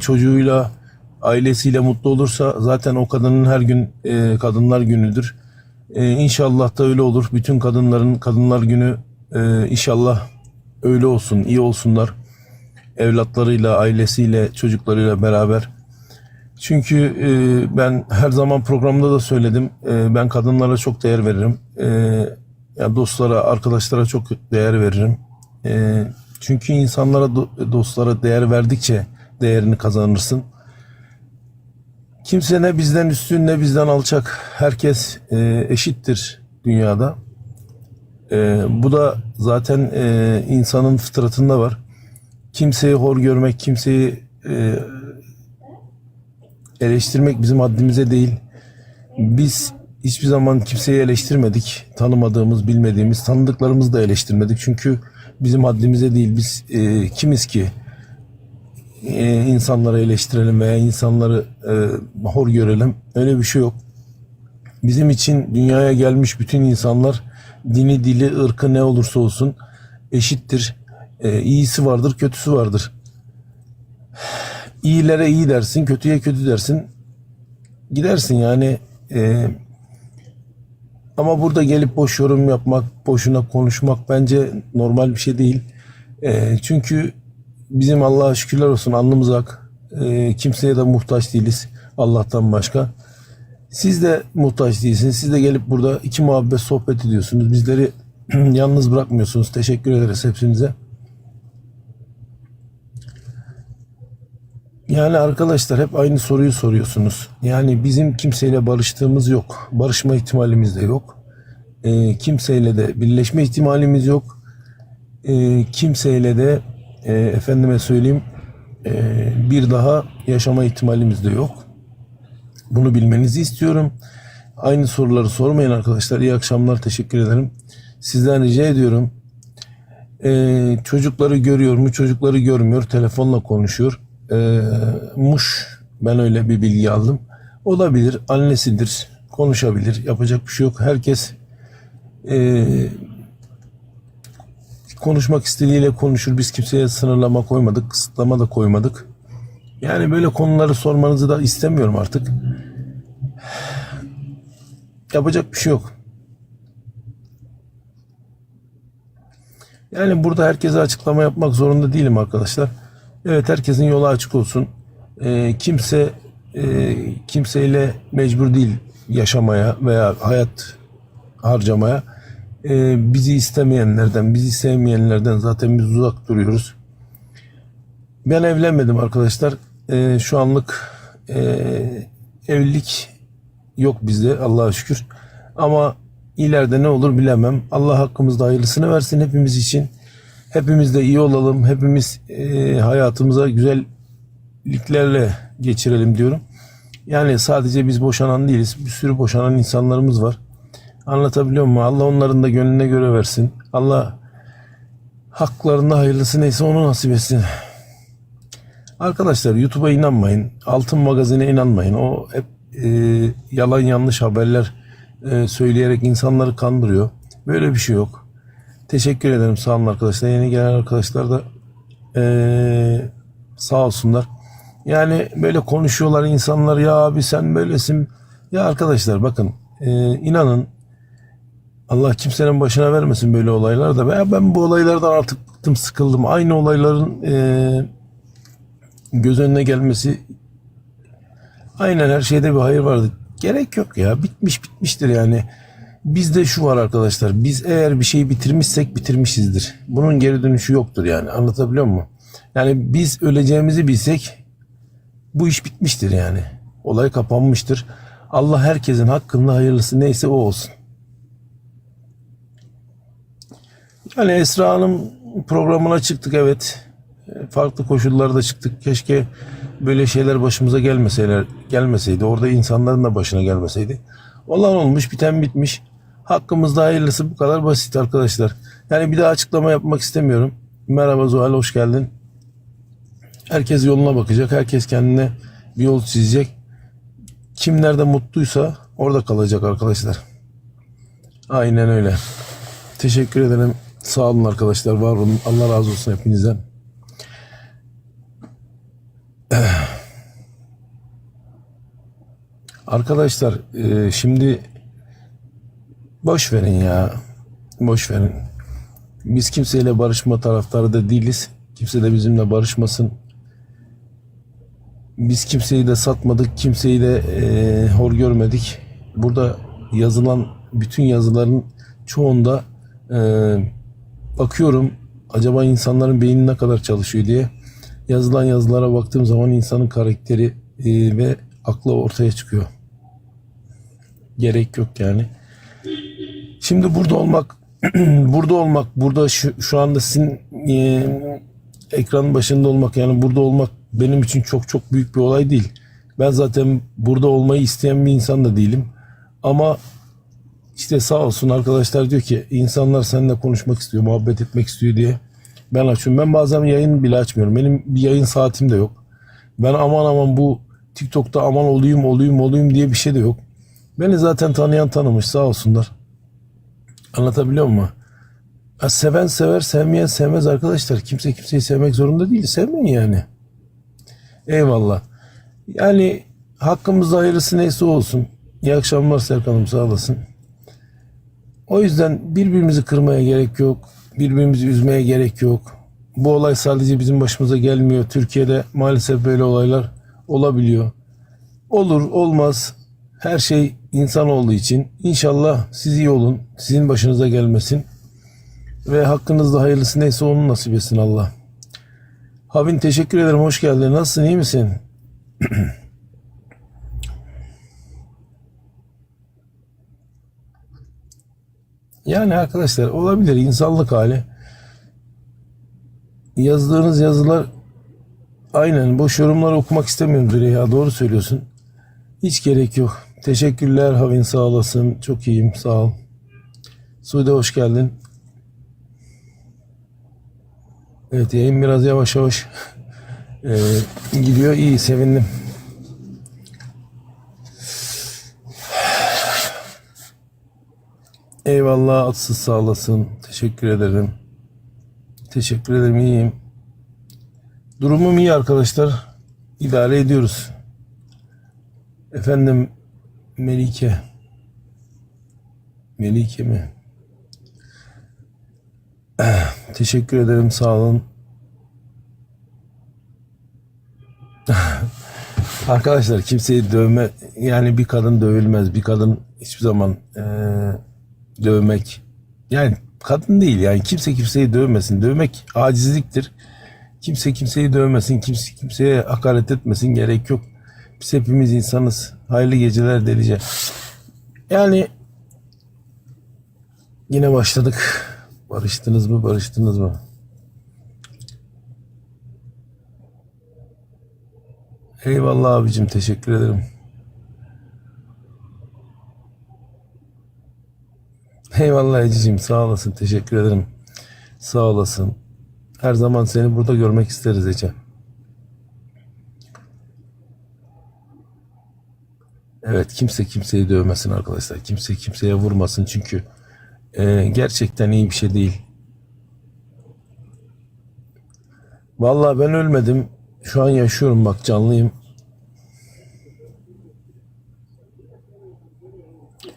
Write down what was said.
çocuğuyla, ailesiyle mutlu olursa zaten o kadının her gün e, kadınlar günüdür. E, inşallah da öyle olur. Bütün kadınların kadınlar günü e, inşallah öyle olsun, iyi olsunlar. Evlatlarıyla, ailesiyle, çocuklarıyla beraber. Çünkü e, ben her zaman programda da söyledim. E, ben kadınlara çok değer veririm. E, ya dostlara, arkadaşlara çok değer veririm. E, çünkü insanlara, do- dostlara değer verdikçe değerini kazanırsın. Kimse ne bizden üstün ne bizden alçak. Herkes e, eşittir dünyada. E, bu da zaten e, insanın fıtratında var. Kimseyi hor görmek, kimseyi e, eleştirmek bizim haddimize değil. Biz hiçbir zaman kimseyi eleştirmedik. Tanımadığımız, bilmediğimiz, tanıdıklarımızı da eleştirmedik. Çünkü bizim haddimize değil. Biz e, kimiz ki e, insanları eleştirelim veya insanları e, hor görelim. Öyle bir şey yok. Bizim için dünyaya gelmiş bütün insanlar dini, dili, ırkı ne olursa olsun eşittir. E, iyisi vardır, kötüsü vardır. İyilere iyi dersin, kötüye kötü dersin. Gidersin yani. E, ama burada gelip boş yorum yapmak, boşuna konuşmak bence normal bir şey değil. E, çünkü bizim Allah'a şükürler olsun alnımız ak. E, kimseye de muhtaç değiliz Allah'tan başka. Siz de muhtaç değilsiniz. Siz de gelip burada iki muhabbet sohbet ediyorsunuz. Bizleri yalnız bırakmıyorsunuz. Teşekkür ederiz hepsinize. Yani arkadaşlar hep aynı soruyu soruyorsunuz. Yani bizim kimseyle barıştığımız yok. Barışma ihtimalimiz de yok. Ee, kimseyle de birleşme ihtimalimiz yok. Ee, kimseyle de e, efendime söyleyeyim e, bir daha yaşama ihtimalimiz de yok. Bunu bilmenizi istiyorum. Aynı soruları sormayın arkadaşlar. İyi akşamlar. Teşekkür ederim. Sizden rica ediyorum. Ee, çocukları görüyor mu? Çocukları görmüyor. Telefonla konuşuyor. Ee, muş. Ben öyle bir bilgi aldım. Olabilir. Annesidir. Konuşabilir. Yapacak bir şey yok. Herkes ee, konuşmak istediğiyle konuşur. Biz kimseye sınırlama koymadık. Kısıtlama da koymadık. Yani böyle konuları sormanızı da istemiyorum artık. Yapacak bir şey yok. Yani burada herkese açıklama yapmak zorunda değilim arkadaşlar. Evet herkesin yolu açık olsun. Ee, kimse e, kimseyle mecbur değil yaşamaya veya hayat harcamaya. Ee, bizi istemeyenlerden, bizi sevmeyenlerden zaten biz uzak duruyoruz. Ben evlenmedim arkadaşlar. Ee, şu anlık e, evlilik yok bizde Allah'a şükür. Ama ileride ne olur bilemem. Allah hakkımızda hayırlısını versin hepimiz için. Hepimiz de iyi olalım. Hepimiz e, hayatımıza güzelliklerle geçirelim diyorum. Yani sadece biz boşanan değiliz. Bir sürü boşanan insanlarımız var. Anlatabiliyor muyum? Allah onların da gönlüne göre versin. Allah haklarında hayırlısı neyse onu nasip etsin. Arkadaşlar YouTube'a inanmayın. Altın magazine inanmayın. O hep e, yalan yanlış haberler e, söyleyerek insanları kandırıyor. Böyle bir şey yok. Teşekkür ederim sağ olun arkadaşlar. Yeni gelen arkadaşlar da e, sağ olsunlar. Yani böyle konuşuyorlar insanlar ya abi sen böylesin. Ya arkadaşlar bakın e, inanın Allah kimsenin başına vermesin böyle olaylar da. Ben, ben bu olaylardan artık bıktım sıkıldım. Aynı olayların e, göz önüne gelmesi aynen her şeyde bir hayır vardı. Gerek yok ya. Bitmiş bitmiştir yani. Bizde şu var arkadaşlar. Biz eğer bir şeyi bitirmişsek bitirmişizdir. Bunun geri dönüşü yoktur yani. Anlatabiliyor muyum? Yani biz öleceğimizi bilsek bu iş bitmiştir yani. Olay kapanmıştır. Allah herkesin hakkında hayırlısı neyse o olsun. Yani Esra Hanım programına çıktık evet. Farklı koşullarda çıktık. Keşke böyle şeyler başımıza gelmeseler, gelmeseydi. Orada insanların da başına gelmeseydi. Olan olmuş, biten bitmiş. Hakkımızda hayırlısı bu kadar basit arkadaşlar. Yani bir daha açıklama yapmak istemiyorum. Merhaba Zuhal, hoş geldin. Herkes yoluna bakacak. Herkes kendine bir yol çizecek. Kim nerede mutluysa orada kalacak arkadaşlar. Aynen öyle. Teşekkür ederim. Sağ olun arkadaşlar. Var olun. Allah razı olsun hepinizden. Arkadaşlar e, şimdi boş verin ya. Boş verin. Biz kimseyle barışma taraftarı da değiliz. Kimse de bizimle barışmasın. Biz kimseyi de satmadık, kimseyi de e, hor görmedik. Burada yazılan bütün yazıların çoğunda e, bakıyorum acaba insanların beyni ne kadar çalışıyor diye. Yazılan yazılara baktığım zaman insanın karakteri e, ve aklı ortaya çıkıyor. Gerek yok yani. Şimdi burada olmak, burada olmak, burada şu, şu anda sizin e, ekranın başında olmak yani burada olmak benim için çok çok büyük bir olay değil. Ben zaten burada olmayı isteyen bir insan da değilim. Ama işte sağ olsun arkadaşlar diyor ki insanlar seninle konuşmak istiyor, muhabbet etmek istiyor diye. Ben açıyorum. Ben bazen yayın bile açmıyorum. Benim bir yayın saatim de yok. Ben aman aman bu TikTok'ta aman olayım olayım olayım diye bir şey de yok. Beni zaten tanıyan tanımış sağ olsunlar. Anlatabiliyor muyum? Ha, seven sever, sevmeyen sevmez arkadaşlar. Kimse kimseyi sevmek zorunda değil. Sevmeyin yani. Eyvallah. Yani hakkımızda hayırlısı neyse olsun. İyi akşamlar Serkan'ım sağ olasın. O yüzden birbirimizi kırmaya gerek yok. Birbirimizi üzmeye gerek yok. Bu olay sadece bizim başımıza gelmiyor. Türkiye'de maalesef böyle olaylar olabiliyor. Olur olmaz. Her şey insan olduğu için inşallah siz iyi olun. Sizin başınıza gelmesin. Ve hakkınızda hayırlısı neyse onu nasip etsin Allah. Habin teşekkür ederim. Hoş geldin. Nasılsın? iyi misin? Yani arkadaşlar olabilir insanlık hali. Yazdığınız yazılar aynen boş yorumları okumak istemiyorum Züleyha doğru söylüyorsun. Hiç gerek yok. Teşekkürler Havin sağ olasın. Çok iyiyim sağ ol. Sude hoş geldin. Evet yayın biraz yavaş yavaş eee, gidiyor. İyi sevindim. Eyvallah atsız sağ olasın. Teşekkür ederim. Teşekkür ederim iyiyim. Durumum iyi arkadaşlar. İdare ediyoruz. Efendim Melike. Melike mi? Teşekkür ederim sağ olun. Arkadaşlar kimseyi dövme yani bir kadın dövülmez. Bir kadın hiçbir zaman eee, dövmek yani kadın değil yani kimse kimseyi dövmesin. Dövmek acizliktir. Kimse kimseyi dövmesin. Kimse kimseye hakaret etmesin. Gerek yok. Biz hepimiz insanız. Hayırlı geceler delice. Yani yine başladık. Barıştınız mı? Barıştınız mı? Eyvallah abicim teşekkür ederim. Eyvallah Ececiğim sağ olasın teşekkür ederim. Sağ olasın. Her zaman seni burada görmek isteriz Ece. Evet kimse kimseyi dövmesin arkadaşlar. Kimse kimseye vurmasın çünkü e, gerçekten iyi bir şey değil. Vallahi ben ölmedim. Şu an yaşıyorum bak canlıyım.